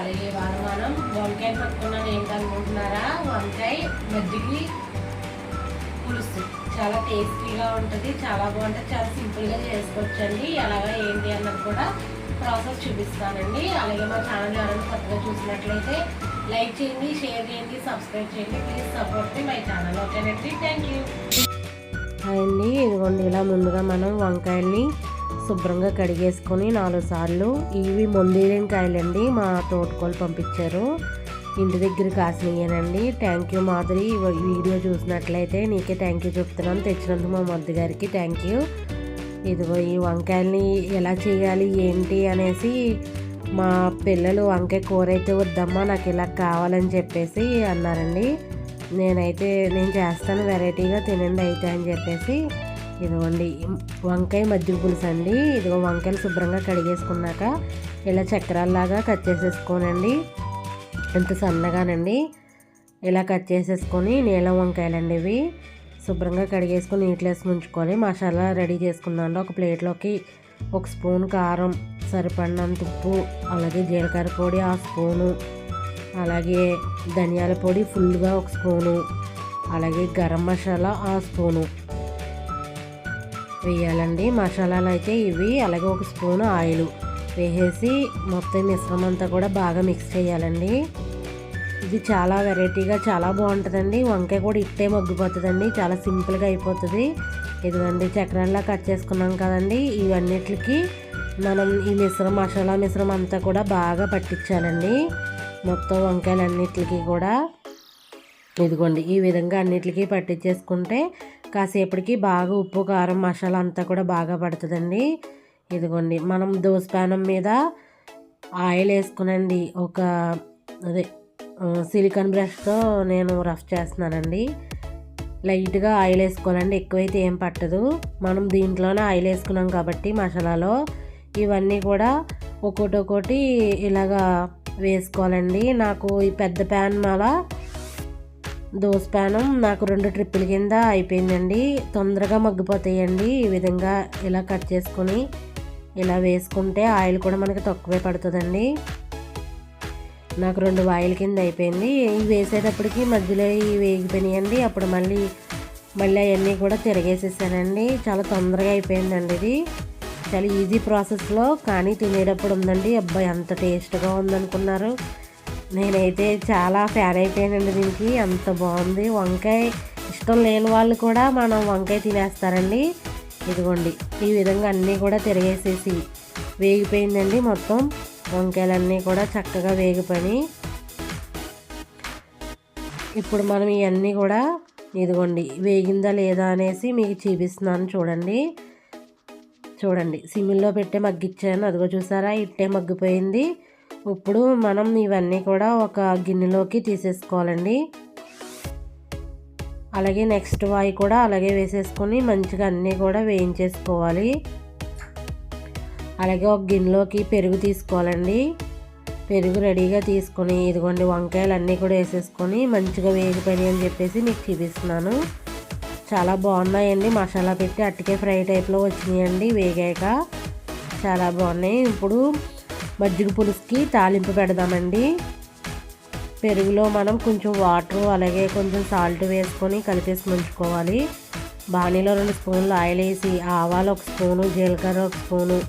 అలాగే ఇవాళ మనం. వంకాయ పట్టుకున్నాను ఏంటనుకుంటున్నారా వంకాయ మజ్జిగి పులుసు. చాలా టేస్టీగా ఉంటుంది చాలా బాగుంటుంది చాలా సింపుల్గా చేసుకోవచ్చండి. ఎలాగా ఏంటి అన్నది కూడా ప్రాసెస్ చూపిస్తానండి. అలాగే మా ఛానల్ ఎవరైనా కొత్తగా చూసినట్లయితే లైక్ చేయండి షేర్ చేయండి సబ్స్క్రైబ్ చేయండి. Please support my channel. ఓకేనండి థ్యాంక్ యూ. అండి ఇదిగోండి ఇలా ముందుగా మనం వంకాయల్ని శుభ్రంగా కడిగేసుకొని నాలుగు సార్లు ఇవి మొందీరిన కాయలండి మా తోటకోలు పంపించారు. ఇంటి దగ్గర కాసినయ్యానండి. థ్యాంక్ యూ మాధురి వీడియో చూసినట్లయితే నీకే థ్యాంక్ యూ చెప్తున్నాను. తెచ్చినందుకు మా మద్దు గారికి థ్యాంక్ యూ ఇదిగో ఈ వంకాయల్ని ఎలా చేయాలి ఏంటి అనేసి మా పిల్లలు వంకాయ కూర అయితే వద్దమ్మా నాకు ఇలా కావాలని చెప్పేసి అన్నారండి. నేనైతే నేను చేస్తాను వెరైటీగా తినండి అయితే అని చెప్పేసి ఇదిగోండి వంకాయ మజ్జిగ పులుసు అండి. ఇదిగో వంకాయలు శుభ్రంగా కడిగేసుకున్నాక ఇలా చక్రాల్లాగా కట్ చేసేసుకోనండి. ఎంత సన్నగానండి. ఇలా కట్ చేసేసుకొని నీలం వంకాయలండి ఇవి. శుభ్రంగా కడిగేసుకొని నీటిలో వేసి మసాలా రెడీ చేసుకున్నాను ఒక ప్లేట్లోకి ఒక స్పూన్ కారం సరిపడినంత ఉప్పు అలాగే జీలకర్ర పొడి ఆ స్పూను అలాగే ధనియాల పొడి ఫుల్గా ఒక స్పూను అలాగే గరం మసాలా ఆ స్పూను. వేయాలండి. మసాలాలు అయితే ఇవి అలాగే ఒక స్పూన్ ఆయిల్ వేసేసి మొత్తం మిశ్రమం అంతా కూడా బాగా మిక్స్ చేయాలండి. ఇది చాలా వెరైటీగా చాలా బాగుంటుందండి. వంకాయ కూడా ఇట్టే మగ్గిపోతుందండి. చాలా సింపుల్గా అయిపోతుంది. ఇదిగండి చక్రాల్లా కట్ చేసుకున్నాం కదండి. ఇవన్నిటికి మనం ఈ మిశ్రమ మసాలా మిశ్రమం అంతా కూడా బాగా పట్టించాలండి. మొత్తం వంకాయలన్నిటికి కూడా. ఇదిగోండి ఈ విధంగా అన్నిటికీ పట్టించేసుకుంటే కాసేపటికి బాగా ఉప్పు కారం మసాలా అంతా కూడా బాగా పడుతుందండి. ఇదిగోండి మనం దోశ పానం మీద ఆయిల్ వేసుకునండి. ఒక అదే సిలికాన్ బ్రష్తో నేను రఫ్ చేస్తున్నానండి. లైట్గా ఆయిల్ వేసుకోవాలండి ఎక్కువైతే ఏం పట్టదు. మనం దీంట్లోనే ఆయిల్ వేసుకున్నాం కాబట్టి మసాలాలో ఇవన్నీ కూడా ఒక్కొక్కటి ఒక్కొక్కటి ఇలాగా వేసుకోవాలండి. నాకు ఈ పెద్ద ప్యాన్ మాల దోశ ప్యానం. నాకు రెండు ట్రిప్పుల కింద అయిపోయిందండి. తొందరగా మగ్గిపోతాయండి. ఈ విధంగా ఇలా కట్ చేసుకొని ఇలా వేసుకుంటే ఆయిల్ కూడా మనకి తక్కువే పడుతుందండి. నాకు రెండు వాయిల్ కింద అయిపోయింది. ఇవి వేసేటప్పటికి మధ్యలో ఇవి వేగిపోయినాయండి. అప్పుడు మళ్ళీ మళ్ళీ అవన్నీ కూడా తిరగేసేసానండి. చాలా తొందరగా అయిపోయిందండి ఇది. చాలా ఈజీ ప్రాసెస్లో కానీ తినేటప్పుడు ఉందండి. అబ్బాయి ఎంత టేస్ట్గా ఉందనుకున్నారు. నేనైతే చాలా ఫ్యాన్ అయిపోయానండి దీనికి. అంత బాగుంది. వంకాయ ఇష్టం లేని వాళ్ళు కూడా మనం వంకాయ తినేస్తారండి. ఇదిగోండి ఈ విధంగా అన్నీ కూడా తిరిగేసేసి వేగిపోయిందండి మొత్తం. వంకాయలన్నీ కూడా చక్కగా వేగిపోయి ఇప్పుడు మనం ఇవన్నీ కూడా ఇదిగోండి వేగిందా లేదా అనేసి మీకు చూపిస్తున్నాను చూడండి. చూడండి సిమ్మిల్లో పెట్టే మగ్గిచ్చాను. అదిగో చూసారా? ఇట్టే మగ్గిపోయింది. ఇప్పుడు మనం ఇవన్నీ కూడా ఒక గిన్నెలోకి తీసేసుకోవాలండి. అలాగే నెక్స్ట్ వాయి కూడా అలాగే వేసేసుకొని మంచిగా అన్నీ కూడా వేయించేసుకోవాలి. అలాగే ఒక గిన్నెలోకి పెరుగు తీసుకోవాలండి. పెరుగు రెడీగా తీసుకొని ఇదిగోండి వంకాయలు అన్నీ కూడా వేసేసుకొని మంచిగా వేగిపోయినాయి అని చెప్పేసి మీకు చూపిస్తున్నాను. చాలా బాగున్నాయండి. మసాలా పెట్టి అట్టికే ఫ్రై టైప్లో వచ్చినాయండి. వేగాక చాలా బాగున్నాయి. ఇప్పుడు మజ్జిగ పులుసుకి తాలింపు పెడదామండి. పెరుగులో మనం కొంచెం వాటర్ అలాగే కొంచెం సాల్ట్ వేసుకొని కలిపేసి ముంచుకోవాలి. బాణీలో రెండు స్పూన్లు ఆయిల్ వేసి ఆవాలు ఒక స్పూను జీలకర్ర ఒక స్పూను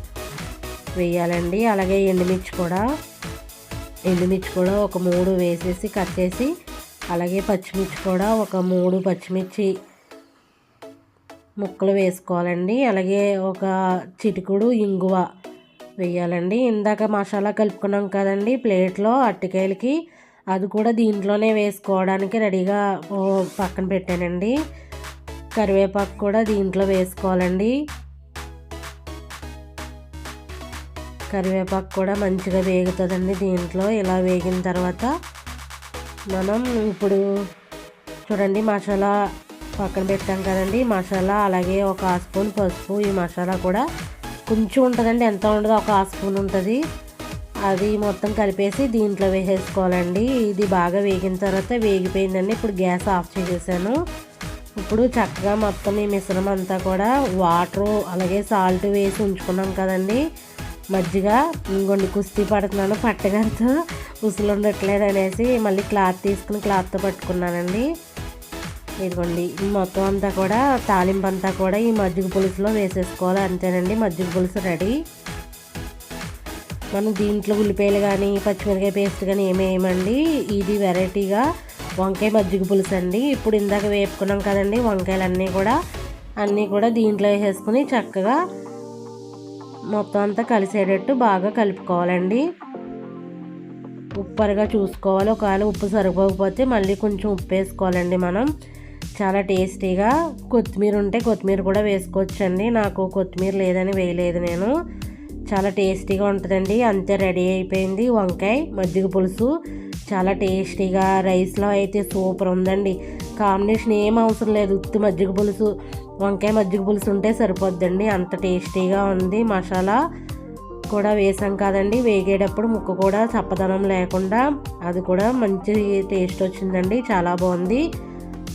వేయాలండి. అలాగే ఎండుమిర్చి కూడా. ఎండుమిర్చి కూడా ఒక మూడు వేసేసి కట్టేసి అలాగే పచ్చిమిర్చి కూడా ఒక మూడు పచ్చిమిర్చి ముక్కలు వేసుకోవాలండి. అలాగే ఒక చిటికుడు ఇంగువ వేయాలండి. ఇందాక మసాలా కలుపుకున్నాం కదండి ప్లేట్లో అట్టికాయలకి అది కూడా దీంట్లోనే వేసుకోవడానికి రెడీగా పక్కన పెట్టానండి. కరివేపాకు కూడా దీంట్లో వేసుకోవాలండి. కరివేపాకు కూడా మంచిగా వేగుతుందండి దీంట్లో. ఇలా వేగిన తర్వాత మనం ఇప్పుడు చూడండి మసాలా పక్కన పెట్టాం కదండి మసాలా అలాగే ఒక స్పూన్ పసుపు ఈ మసాలా కూడా కొంచెం ఉంటుందండి. ఎంత ఉండదో ఒక స్పూన్ ఉంటుంది. అది మొత్తం కలిపేసి దీంట్లో వేసేసుకోవాలండి. ఇది బాగా వేగిన తర్వాత వేగిపోయిందండి. ఇప్పుడు గ్యాస్ ఆఫ్ చేసేసాను. ఇప్పుడు చక్కగా మొత్తం ఈ మిశ్రమం అంతా కూడా వాటరు అలాగే సాల్ట్ వేసి ఉంచుకున్నాం కదండి. మజ్జిగ ఇంకొండి కుస్తీ పడుతున్నాను. పట్టగారితో ఉసులు ఉండట్లేదు అనేసి మళ్ళీ క్లాత్ తీసుకుని క్లాత్తో పట్టుకున్నానండి. ఇదిగోండి ఈ మొత్తం అంతా కూడా తాలింపు అంతా కూడా ఈ మజ్జిగ పులుసులో వేసేసుకోవాలి అంతేనండి. మజ్జిగ పులుసు రెడీ. మనం దీంట్లో ఉల్లిపాయలు కానీ పచ్చిమిరకాయ పేస్ట్ కానీ ఏమి ఇది వెరైటీగా వంకాయ మజ్జిగ పులుసు అండి. ఇప్పుడు ఇందాక వేపుకున్నాం కదండి వంకాయలు అన్నీ కూడా అన్నీ కూడా దీంట్లో వేసేసుకుని చక్కగా మొత్తం అంతా కలిసేటట్టు బాగా కలుపుకోవాలండి. ఉప్పరుగా చూసుకోవాలి. ఒకవేళ ఉప్పు సరిపోకపోతే మళ్ళీ కొంచెం ఉప్పు వేసుకోవాలండి మనం. చాలా టేస్టీగా కొత్తిమీర ఉంటే కొత్తిమీర కూడా వేసుకోవచ్చండి. నాకు కొత్తిమీర లేదని వేయలేదు నేను. చాలా టేస్టీగా ఉంటుందండి. అంతే రెడీ అయిపోయింది వంకాయ మజ్జిగ పులుసు. చాలా టేస్టీగా. రైస్లో అయితే సూపర్ ఉందండి. కాంబినేషన్ ఏం అవసరం లేదు. ఉత్తి మజ్జిగ పులుసు వంకాయ మజ్జిగ పులుసు ఉంటే సరిపోద్దండి. అంత టేస్టీగా ఉంది. మసాలా కూడా వేసాం కాదండి. వేగేటప్పుడు ముక్క కూడా చప్పదనం లేకుండా అది కూడా మంచి టేస్ట్ వచ్చిందండి. చాలా బాగుంది.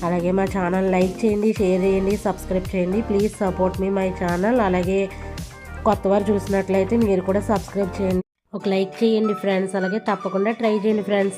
అలాగే మా ఛానల్ లైక్ చేయండి షేర్ చేయండి సబ్స్క్రైబ్ చేయండి. ప్లీజ్ సపోర్ట్ మీ మై ఛానల్. అలాగే కొత్త వారు చూసినట్లయితే మీరు కూడా సబ్స్క్రైబ్ చేయండి. ఒక లైక్ చేయండి ఫ్రెండ్స్. అలాగే తప్పకుండా ట్రై చేయండి ఫ్రెండ్స్.